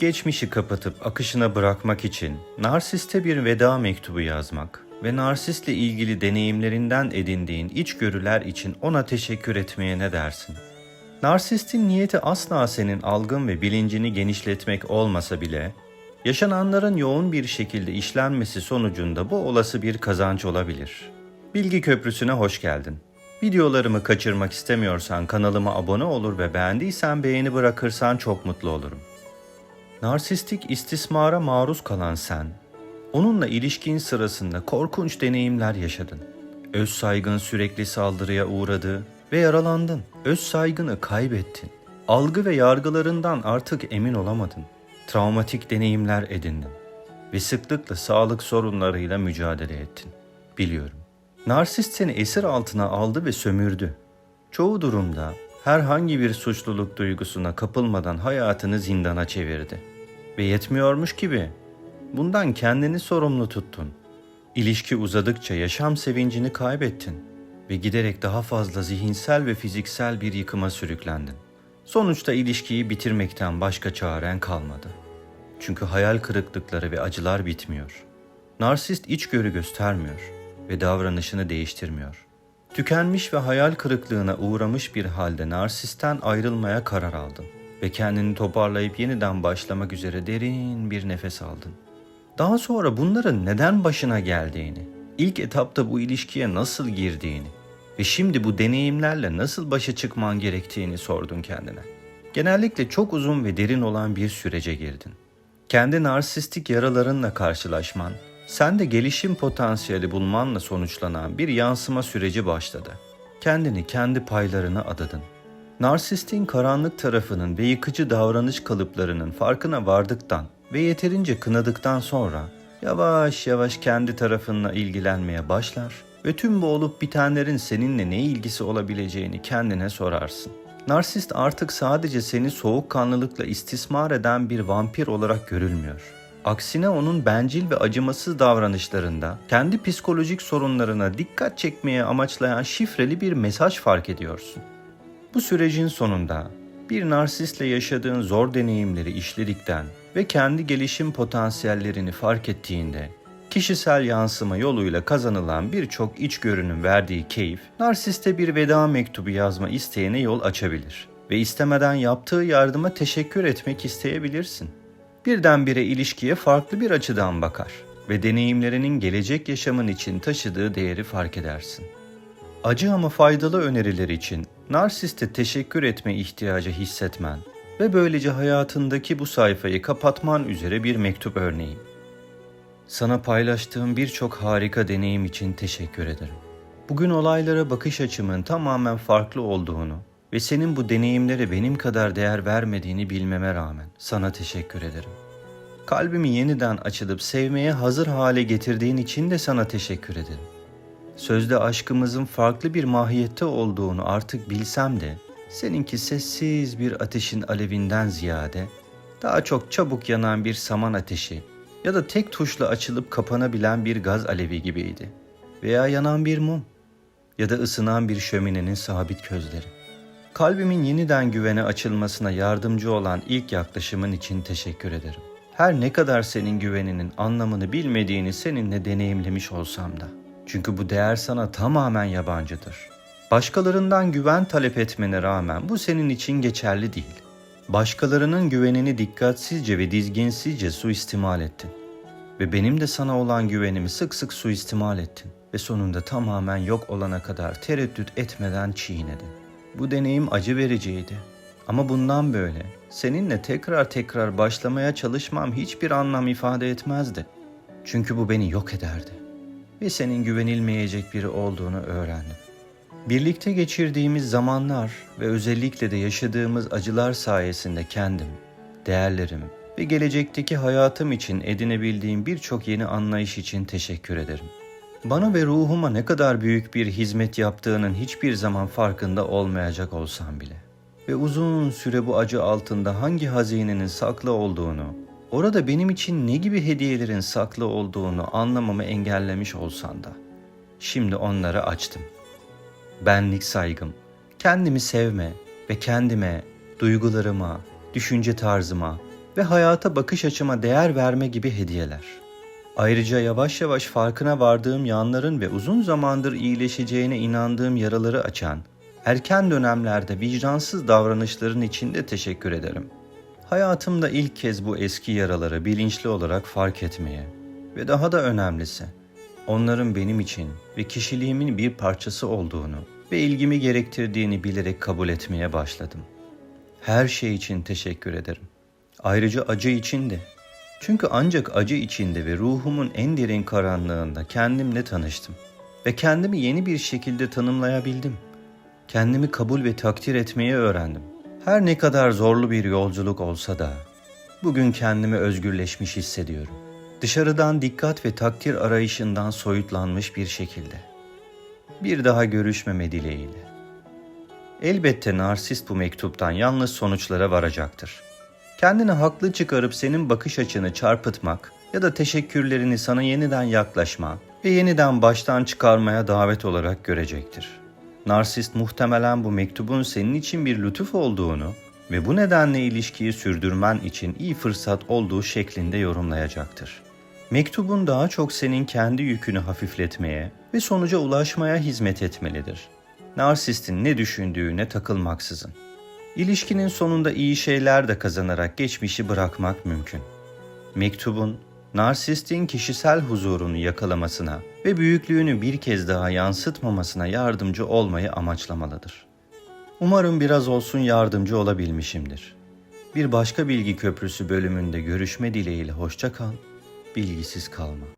Geçmişi kapatıp akışına bırakmak için narsiste bir veda mektubu yazmak ve narsistle ilgili deneyimlerinden edindiğin içgörüler için ona teşekkür etmeye ne dersin? Narsistin niyeti asla senin algın ve bilincini genişletmek olmasa bile, yaşananların yoğun bir şekilde işlenmesi sonucunda bu olası bir kazanç olabilir. Bilgi Köprüsü'ne hoş geldin. Videolarımı kaçırmak istemiyorsan kanalıma abone olur ve beğendiysen beğeni bırakırsan çok mutlu olurum. Narsistik istismara maruz kalan sen, onunla ilişkin sırasında korkunç deneyimler yaşadın. Öz saygın sürekli saldırıya uğradı ve yaralandın. Öz saygını kaybettin. Algı ve yargılarından artık emin olamadın. Travmatik deneyimler edindin ve sıklıkla sağlık sorunlarıyla mücadele ettin. Biliyorum. Narsist seni esir altına aldı ve sömürdü. Çoğu durumda herhangi bir suçluluk duygusuna kapılmadan hayatını zindana çevirdi. Ve yetmiyormuş gibi bundan kendini sorumlu tuttun. İlişki uzadıkça yaşam sevincini kaybettin ve giderek daha fazla zihinsel ve fiziksel bir yıkıma sürüklendin. Sonuçta ilişkiyi bitirmekten başka çaren kalmadı. Çünkü hayal kırıklıkları ve acılar bitmiyor. Narsist içgörü göstermiyor ve davranışını değiştirmiyor. Tükenmiş ve hayal kırıklığına uğramış bir halde narsisten ayrılmaya karar aldın ve kendini toparlayıp yeniden başlamak üzere derin bir nefes aldın. Daha sonra bunların neden başına geldiğini, ilk etapta bu ilişkiye nasıl girdiğini ve şimdi bu deneyimlerle nasıl başa çıkman gerektiğini sordun kendine. Genellikle çok uzun ve derin olan bir sürece girdin. Kendi narsistik yaralarınla karşılaşman, sen de gelişim potansiyeli bulmanla sonuçlanan bir yansıma süreci başladı. Kendini kendi paylarına adadın. Narsistin karanlık tarafının ve yıkıcı davranış kalıplarının farkına vardıktan ve yeterince kınadıktan sonra yavaş yavaş kendi tarafınla ilgilenmeye başlar ve tüm bu olup bitenlerin seninle ne ilgisi olabileceğini kendine sorarsın. Narsist artık sadece seni soğukkanlılıkla istismar eden bir vampir olarak görülmüyor. Aksine onun bencil ve acımasız davranışlarında kendi psikolojik sorunlarına dikkat çekmeye amaçlayan şifreli bir mesaj fark ediyorsun. Bu sürecin sonunda bir narsistle yaşadığın zor deneyimleri işledikten ve kendi gelişim potansiyellerini fark ettiğinde kişisel yansıma yoluyla kazanılan birçok içgörünün verdiği keyif, narsiste bir veda mektubu yazma isteğine yol açabilir ve istemeden yaptığı yardıma teşekkür etmek isteyebilirsin. Birdenbire ilişkiye farklı bir açıdan bakar ve deneyimlerinin gelecek yaşamın için taşıdığı değeri fark edersin. Acı ama faydalı öneriler için narsiste teşekkür etme ihtiyacı hissetmen ve böylece hayatındaki bu sayfayı kapatman üzere bir mektup örneği. Sana paylaştığım birçok harika deneyim için teşekkür ederim. Bugün olaylara bakış açımın tamamen farklı olduğunu ve senin bu deneyimlere benim kadar değer vermediğini bilmeme rağmen sana teşekkür ederim. Kalbimi yeniden açılıp sevmeye hazır hale getirdiğin için de sana teşekkür ederim. Sözde aşkımızın farklı bir mahiyette olduğunu artık bilsem de seninki sessiz bir ateşin alevinden ziyade daha çok çabuk yanan bir saman ateşi ya da tek tuşla açılıp kapanabilen bir gaz alevi gibiydi. Veya yanan bir mum ya da ısınan bir şöminenin sabit közleri. Kalbimin yeniden güvene açılmasına yardımcı olan ilk yaklaşımın için teşekkür ederim. Her ne kadar senin güveninin anlamını bilmediğini seninle deneyimlemiş olsam da. Çünkü bu değer sana tamamen yabancıdır. Başkalarından güven talep etmene rağmen bu senin için geçerli değil. Başkalarının güvenini dikkatsizce ve dizginsizce suistimal ettin. Ve benim de sana olan güvenimi sık sık suistimal ettin. Ve sonunda tamamen yok olana kadar tereddüt etmeden çiğnedin. Bu deneyim acı vericiydi. Ama bundan böyle seninle tekrar tekrar başlamaya çalışmam hiçbir anlam ifade etmezdi. Çünkü bu beni yok ederdi. Ve senin güvenilmeyecek biri olduğunu öğrendim. Birlikte geçirdiğimiz zamanlar ve özellikle de yaşadığımız acılar sayesinde kendim, değerlerim ve gelecekteki hayatım için edinebildiğim birçok yeni anlayış için teşekkür ederim. Bana ve ruhuma ne kadar büyük bir hizmet yaptığının hiçbir zaman farkında olmayacak olsam bile ve uzun süre bu acı altında hangi hazinenin saklı olduğunu, orada benim için ne gibi hediyelerin saklı olduğunu anlamamı engellemiş olsan da şimdi onları açtım. Benlik saygım, kendimi sevme ve kendime, duygularıma, düşünce tarzıma ve hayata bakış açıma değer verme gibi hediyeler. Ayrıca yavaş yavaş farkına vardığım yanların ve uzun zamandır iyileşeceğine inandığım yaraları açan, erken dönemlerde vicdansız davranışların için de teşekkür ederim. Hayatımda ilk kez bu eski yaraları bilinçli olarak fark etmeye ve daha da önemlisi, onların benim için ve kişiliğimin bir parçası olduğunu ve ilgimi gerektirdiğini bilerek kabul etmeye başladım. Her şey için teşekkür ederim. Ayrıca acı için de. Çünkü ancak acı içinde ve ruhumun en derin karanlığında kendimle tanıştım ve kendimi yeni bir şekilde tanımlayabildim. Kendimi kabul ve takdir etmeyi öğrendim. Her ne kadar zorlu bir yolculuk olsa da bugün kendimi özgürleşmiş hissediyorum. Dışarıdan dikkat ve takdir arayışından soyutlanmış bir şekilde. Bir daha görüşmeme dileğiyle. Elbette narsist bu mektuptan yalnız sonuçlara varacaktır. Kendini haklı çıkarıp senin bakış açını çarpıtmak ya da teşekkürlerini sana yeniden yaklaşma ve yeniden baştan çıkarmaya davet olarak görecektir. Narsist muhtemelen bu mektubun senin için bir lütuf olduğunu ve bu nedenle ilişkiyi sürdürmen için iyi fırsat olduğu şeklinde yorumlayacaktır. Mektubun daha çok senin kendi yükünü hafifletmeye ve sonuca ulaşmaya hizmet etmelidir. Narsistin ne düşündüğüne takılmaksızın. İlişkinin sonunda iyi şeyler de kazanarak geçmişi bırakmak mümkün. Mektubun narsistin kişisel huzurunu yakalamasına ve büyüklüğünü bir kez daha yansıtmamasına yardımcı olmayı amaçlamalıdır. Umarım biraz olsun yardımcı olabilmişimdir. Bir başka bilgi köprüsü bölümünde görüşme dileğiyle hoşça kal, bilgisiz kalma.